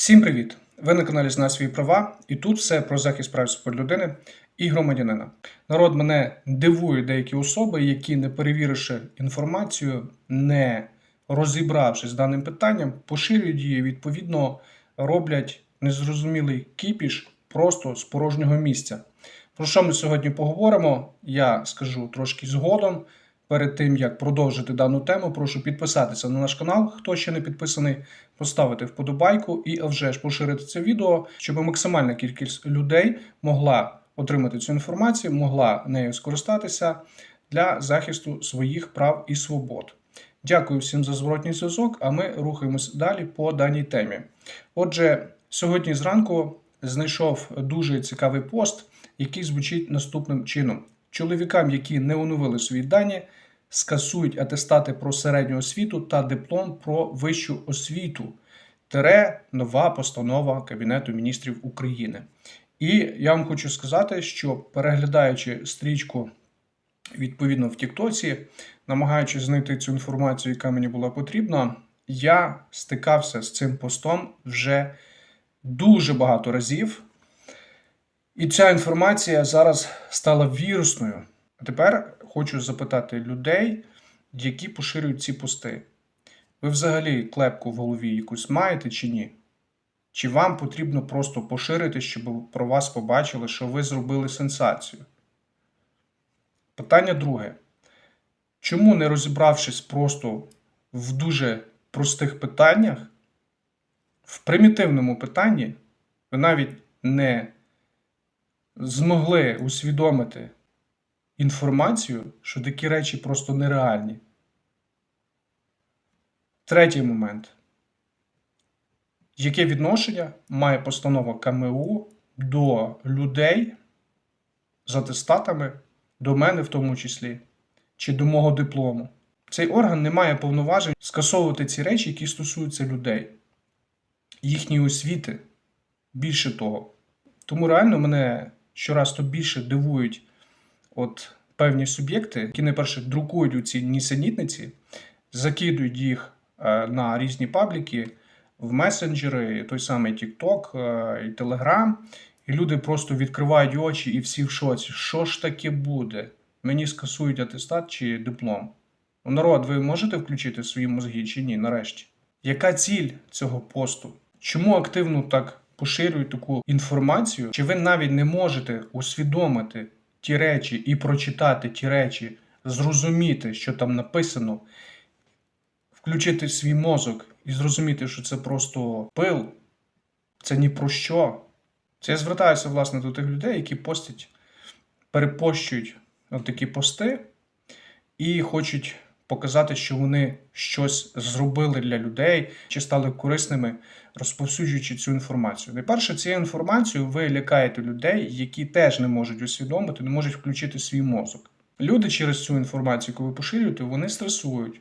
Всім привіт! Ви на каналі Знай свої права, і тут все про захист прав свобод людини і громадянина. Народ мене дивує деякі особи, які, не перевіривши інформацію, не розібравшись з даним питанням, поширюють її, відповідно, роблять незрозумілий кіпіш просто з порожнього місця. Про що ми сьогодні поговоримо? Я скажу трошки згодом. Перед тим як продовжити дану тему, прошу підписатися на наш канал, хто ще не підписаний, поставити вподобайку і а вже ж поширити це відео, щоб максимальна кількість людей могла отримати цю інформацію, могла нею скористатися для захисту своїх прав і свобод. Дякую всім за зворотній зв'язок, а ми рухаємось далі по даній темі. Отже, сьогодні зранку знайшов дуже цікавий пост, який звучить наступним чином: чоловікам, які не оновили свої дані, скасують атестати про середню освіту та диплом про вищу освіту. Тере нова постанова Кабінету міністрів України. І я вам хочу сказати, що переглядаючи стрічку відповідно в Тіктоці, намагаючись знайти цю інформацію, яка мені була потрібна, я стикався з цим постом вже дуже багато разів. І ця інформація зараз стала вірусною. А тепер хочу запитати людей, які поширюють ці пости. Ви взагалі клепку в голові якусь маєте чи ні? Чи вам потрібно просто поширити, щоб про вас побачили, що ви зробили сенсацію? Питання друге. Чому не розібравшись просто в дуже простих питаннях, в примітивному питанні, ви навіть не змогли усвідомити інформацію, що такі речі просто нереальні? Третій момент. Яке відношення має постанова КМУ до людей з атестатами, до мене в тому числі, чи до мого диплому? Цей орган не має повноважень скасовувати ці речі, які стосуються людей, їхньої освіти. Більше того. Тому реально мене щораз то більше дивують от певні суб'єкти, які найперше друкують у ці нісенітниці, закидують їх е, на різні пабліки, в месенджери, той самий TikTok е, і Telegram, і люди просто відкривають очі і всі в шоці. Що ж таке буде? Мені скасують атестат чи диплом. Ну, народ, ви можете включити свої мозги чи ні, нарешті? Яка ціль цього посту? Чому активно так поширюють таку інформацію? Чи ви навіть не можете усвідомити ті речі і прочитати ті речі, зрозуміти, що там написано, включити свій мозок і зрозуміти, що це просто пил, це ні про що. Це я звертаюся, власне, до тих людей, які постять, перепощують такі пости і хочуть показати, що вони щось зробили для людей чи стали корисними, розповсюджуючи цю інформацію. Найперше, цією інформацією ви лякаєте людей, які теж не можуть усвідомити, не можуть включити свій мозок. Люди через цю інформацію, яку ви поширюєте, вони стресують.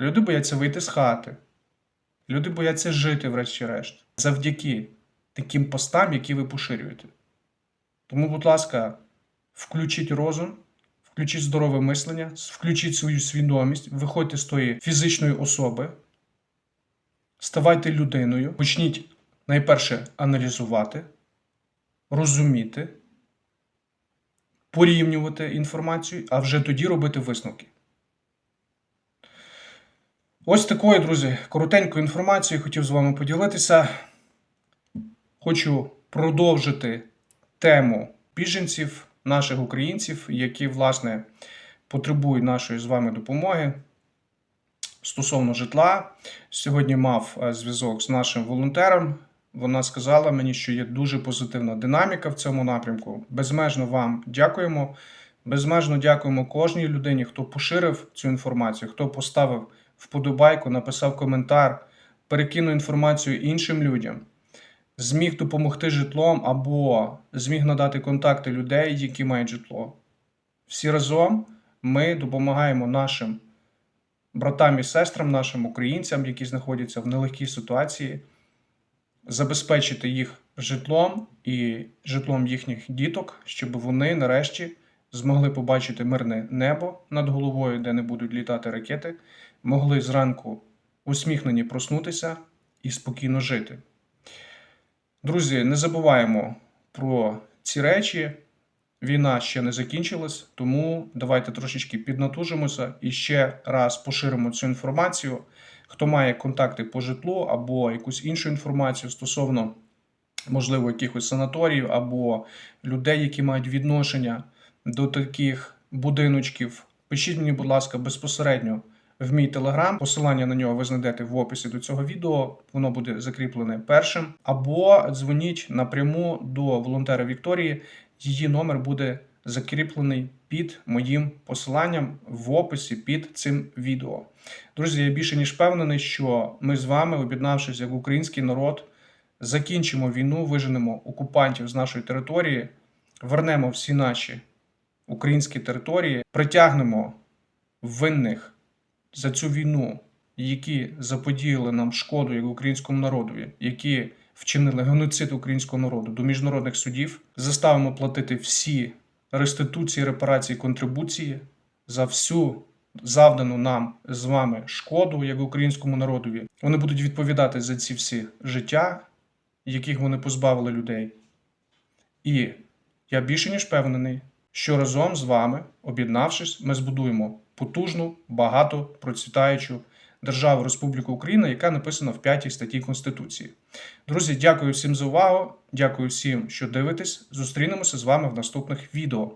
Люди бояться вийти з хати. Люди бояться жити, врешті-решт, завдяки таким постам, які ви поширюєте. Тому, будь ласка, включіть розум, включіть здорове мислення, включіть свою свідомість, виходьте з тої фізичної особи, ставайте людиною, почніть найперше аналізувати, розуміти, порівнювати інформацію, а вже тоді робити висновки. Ось такою, друзі, коротенькою інформацією хотів з вами поділитися. Хочу продовжити тему біженців, наших українців, які, власне, потребують нашої з вами допомоги стосовно житла. Сьогодні мав е, зв'язок з нашим волонтером. Вона сказала мені, що є дуже позитивна динаміка в цьому напрямку. Безмежно вам дякуємо. Безмежно дякуємо кожній людині, хто поширив цю інформацію, хто поставив вподобайку, написав коментар, перекинув інформацію іншим людям, зміг допомогти житлом або зміг надати контакти людей, які мають житло. Всі разом ми допомагаємо нашим братам і сестрам, нашим українцям, які знаходяться в нелегкій ситуації, забезпечити їх житлом і житлом їхніх діток, щоб вони нарешті змогли побачити мирне небо над головою, де не будуть літати ракети, могли зранку усміхнені проснутися і спокійно жити. Друзі, не забуваємо про ці речі. Війна ще не закінчилась, тому давайте трошечки піднатужимося і ще раз поширимо цю інформацію. Хто має контакти по житлу або якусь іншу інформацію стосовно, можливо, якихось санаторіїв або людей, які мають відношення до таких будиночків, пишіть мені, будь ласка, безпосередньо в мій телеграм. Посилання на нього ви знайдете в описі до цього відео. Воно буде закріплене першим. Або дзвоніть напряму до волонтера Вікторії. Її номер буде закріплений під моїм посиланням в описі під цим відео. Друзі, я більше ніж впевнений, що ми з вами, об'єднавшись як український народ, закінчимо війну, виженемо окупантів з нашої території, вернемо всі наші українські території, притягнемо винних за цю війну, які заподіяли нам шкоду як українському народові, які вчинили геноцид українського народу до міжнародних судів, заставимо платити всі реституції, репарації, контрибуції за всю завдану нам з вами шкоду як українському народові. Вони будуть відповідати за ці всі життя, яких вони позбавили людей. І я більше ніж впевнений, що разом з вами, об'єднавшись, ми збудуємо потужну, багато процвітаючу державу Республіку Україна, яка написана в п'ятій статті Конституції. Друзі, дякую всім за увагу. Дякую всім, що дивитесь. Зустрінемося з вами в наступних відео.